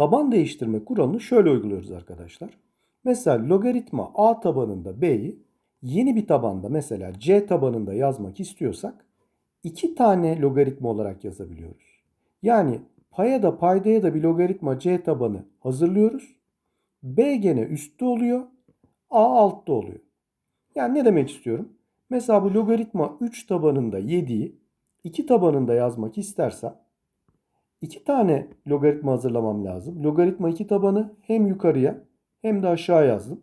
Taban değiştirme kuralını şöyle uyguluyoruz arkadaşlar. Mesela logaritma a tabanında b'yi yeni bir tabanda mesela c tabanında yazmak istiyorsak iki tane logaritma olarak yazabiliyoruz. Yani paya da paydaya da bir logaritma c tabanı hazırlıyoruz. b gene üstte oluyor, a altta oluyor. Yani ne demek istiyorum? Mesela bu logaritma 3 tabanında 7'yi 2 tabanında yazmak istersem iki tane logaritma hazırlamam lazım. Logaritma 2 tabanı hem yukarıya hem de aşağı yazdım.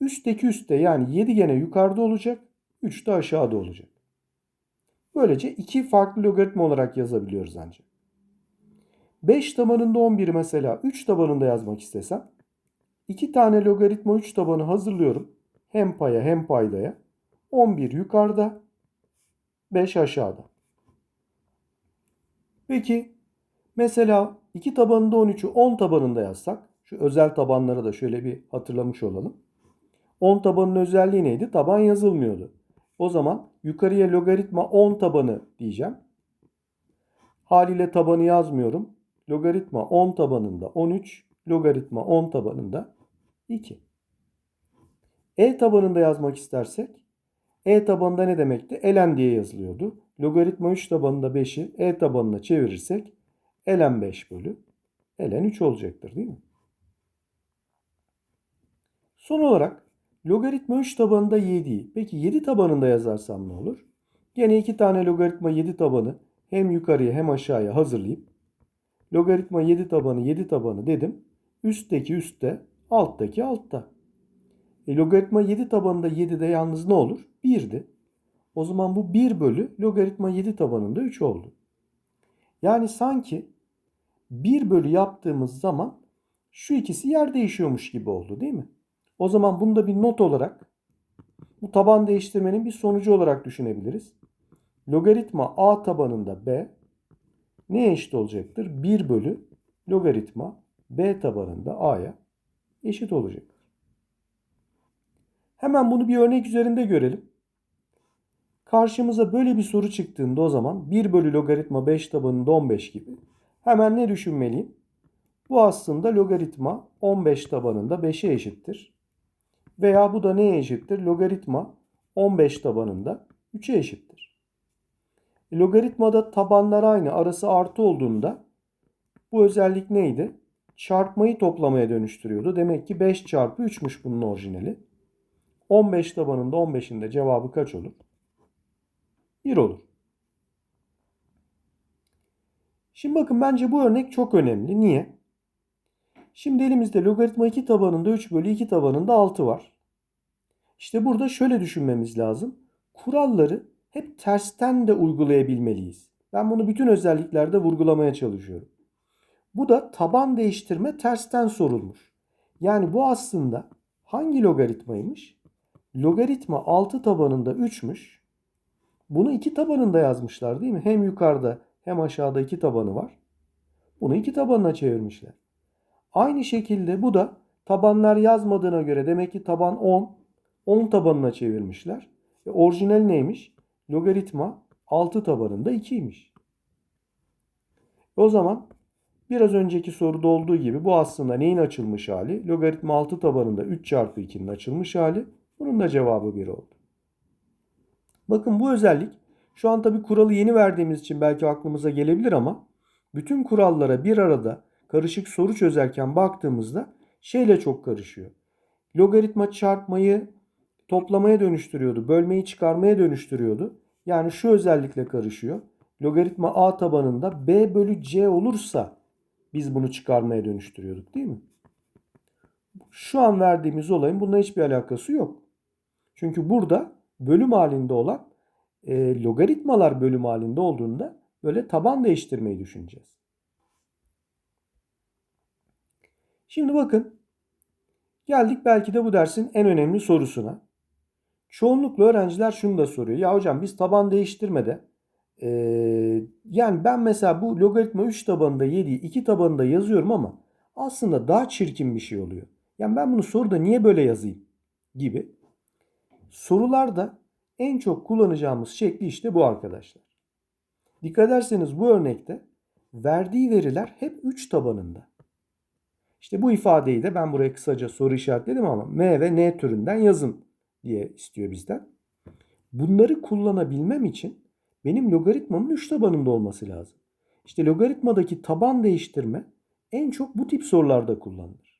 Üstteki üstte yani 7 gene yukarıda olacak. 3 de aşağıda olacak. Böylece iki farklı logaritma olarak yazabiliyoruz ancak. 5 tabanında 11 mesela 3 tabanında yazmak istesem iki tane logaritma 3 tabanı hazırlıyorum. Hem paya hem paydaya. 11 yukarıda, 5 aşağıda. Peki mesela 2 tabanında 13'ü 10 tabanında yazsak, şu özel tabanları da şöyle bir hatırlamış olalım. 10 tabanın özelliği neydi? Taban yazılmıyordu. O zaman yukarıya logaritma 10 tabanı diyeceğim. Haliyle tabanı yazmıyorum. Logaritma 10 tabanında 13, logaritma 10 tabanında 2. E tabanında yazmak istersek E tabanında ne demekti? ln diye yazılıyordu. Logaritma 3 tabanında 5'i E tabanına çevirirsek ln 5 bölü ln 3 olacaktır değil mi? Son olarak logaritma 3 tabanında 7'yi peki 7 tabanında yazarsam ne olur? Gene iki tane logaritma 7 tabanı hem yukarıya hem aşağıya hazırlayıp logaritma 7 tabanı 7 tabanı dedim. Üstteki üstte, alttaki altta. E, logaritma 7 tabanında 7'de yalnız ne olur? 1'di. O zaman bu 1 bölü logaritma 7 tabanında 3 oldu. Yani sanki 1 bölü yaptığımız zaman şu ikisi yer değişiyormuş gibi oldu değil mi? O zaman bunu da bir not olarak bu taban değiştirmenin bir sonucu olarak düşünebiliriz. Logaritma a tabanında b neye eşit olacaktır? 1 bölü logaritma b tabanında a'ya eşit olacak. Hemen bunu bir örnek üzerinde görelim. Karşımıza böyle bir soru çıktığında o zaman 1 bölü logaritma 5 tabanında 15 gibi. Hemen ne düşünmeliyim? Bu aslında logaritma 15 tabanında 5'e eşittir. Veya bu da neye eşittir? Logaritma 15 tabanında 3'e eşittir. E, logaritmada tabanlar aynı arası artı olduğunda bu özellik neydi? Çarpmayı toplamaya dönüştürüyordu. Demek ki 5 çarpı 3'müş bunun orijinali. 15 tabanında 15'in de cevabı kaç olur? 1 olur. Şimdi bakın bence bu örnek çok önemli. Niye? Şimdi elimizde logaritma 2 tabanında 3 bölü 2 tabanında 6 var. İşte burada şöyle düşünmemiz lazım. Kuralları hep tersten de uygulayabilmeliyiz. Ben bunu bütün özelliklerde vurgulamaya çalışıyorum. Bu da taban değiştirme tersten sorulmuş. Yani bu aslında hangi logaritmaymış? Logaritma 6 tabanında 3'müş. Bunu 2 tabanında yazmışlar değil mi? Hem yukarıda hem aşağıda 2 tabanı var. Bunu 2 tabanına çevirmişler. Aynı şekilde bu da tabanlar yazmadığına göre demek ki taban 10. 10 tabanına çevirmişler. E, orijinal neymiş? Logaritma 6 tabanında 2'ymiş. O zaman biraz önceki soruda olduğu gibi bu aslında neyin açılmış hali? Logaritma 6 tabanında 3 çarpı 2'nin açılmış hali. Bunun da cevabı 1 oldu. Bakın bu özellik şu an tabi kuralı yeni verdiğimiz için belki aklımıza gelebilir ama bütün kurallara bir arada karışık soru çözerken baktığımızda şeyle çok karışıyor. Logaritma çarpmayı toplamaya dönüştürüyordu. Bölmeyi çıkarmaya dönüştürüyordu. Yani şu özellikle karışıyor. Logaritma a tabanında b bölü c olursa biz bunu çıkarmaya dönüştürüyorduk değil mi? Şu an verdiğimiz olayın bununla hiçbir alakası yok. Çünkü burada bölüm halinde olan e, logaritmalar bölüm halinde olduğunda böyle taban değiştirmeyi düşüneceğiz. Şimdi bakın geldik belki de bu dersin en önemli sorusuna. Çoğunlukla öğrenciler şunu da soruyor. Ya hocam biz taban değiştirmede e, yani ben mesela bu logaritma 3 tabanında 7'yi 2 tabanında yazıyorum ama aslında daha çirkin bir şey oluyor. Yani ben bunu soruda niye böyle yazayım gibi. Sorularda en çok kullanacağımız şekli işte bu arkadaşlar. Dikkat ederseniz bu örnekte verdiği veriler hep 3 tabanında. İşte bu ifadeyi de ben buraya kısaca soru işaretledim ama m ve n türünden yazın diye istiyor bizden. Bunları kullanabilmem için benim logaritmamın 3 tabanında olması lazım. İşte logaritmadaki taban değiştirme en çok bu tip sorularda kullanılır.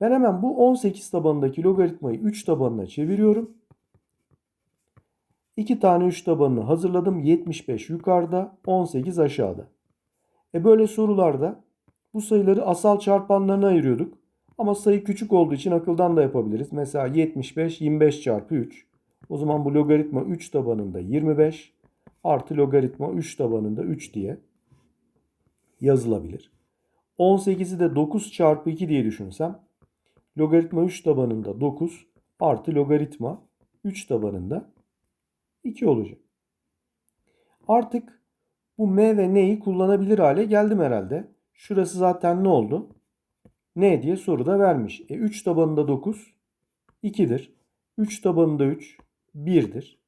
Ben hemen bu 18 tabanındaki logaritmayı 3 tabanına çeviriyorum. 2 tane 3 tabanını hazırladım. 75 yukarıda, 18 aşağıda. E böyle sorularda bu sayıları asal çarpanlarına ayırıyorduk. Ama sayı küçük olduğu için akıldan da yapabiliriz. Mesela 75 25 çarpı 3. O zaman bu logaritma 3 tabanında 25 artı logaritma 3 tabanında 3 diye yazılabilir. 18'i de 9 çarpı 2 diye düşünsem logaritma 3 tabanında 9 artı logaritma 3 tabanında 2 olacak. Artık bu m ve n'yi kullanabilir hale geldim herhalde. Şurası zaten ne oldu? n diye soruda vermiş. E 3 tabanında 9 2'dir. 3 tabanında 3 1'dir.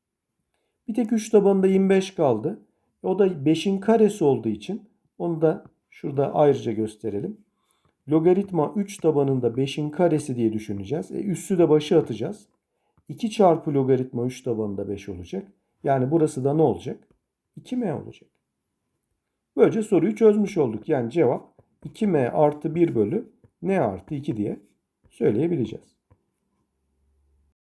Bir tek 3 tabanında 25 kaldı. E o da 5'in karesi olduğu için onu da şurada ayrıca gösterelim. Logaritma 3 tabanında 5'in karesi diye düşüneceğiz. E üssü de başı atacağız. 2 çarpı logaritma 3 tabanında 5 olacak. Yani burası da ne olacak? 2m olacak. Böylece soruyu çözmüş olduk. Yani cevap 2m artı 1 bölü n artı 2 diye söyleyebileceğiz.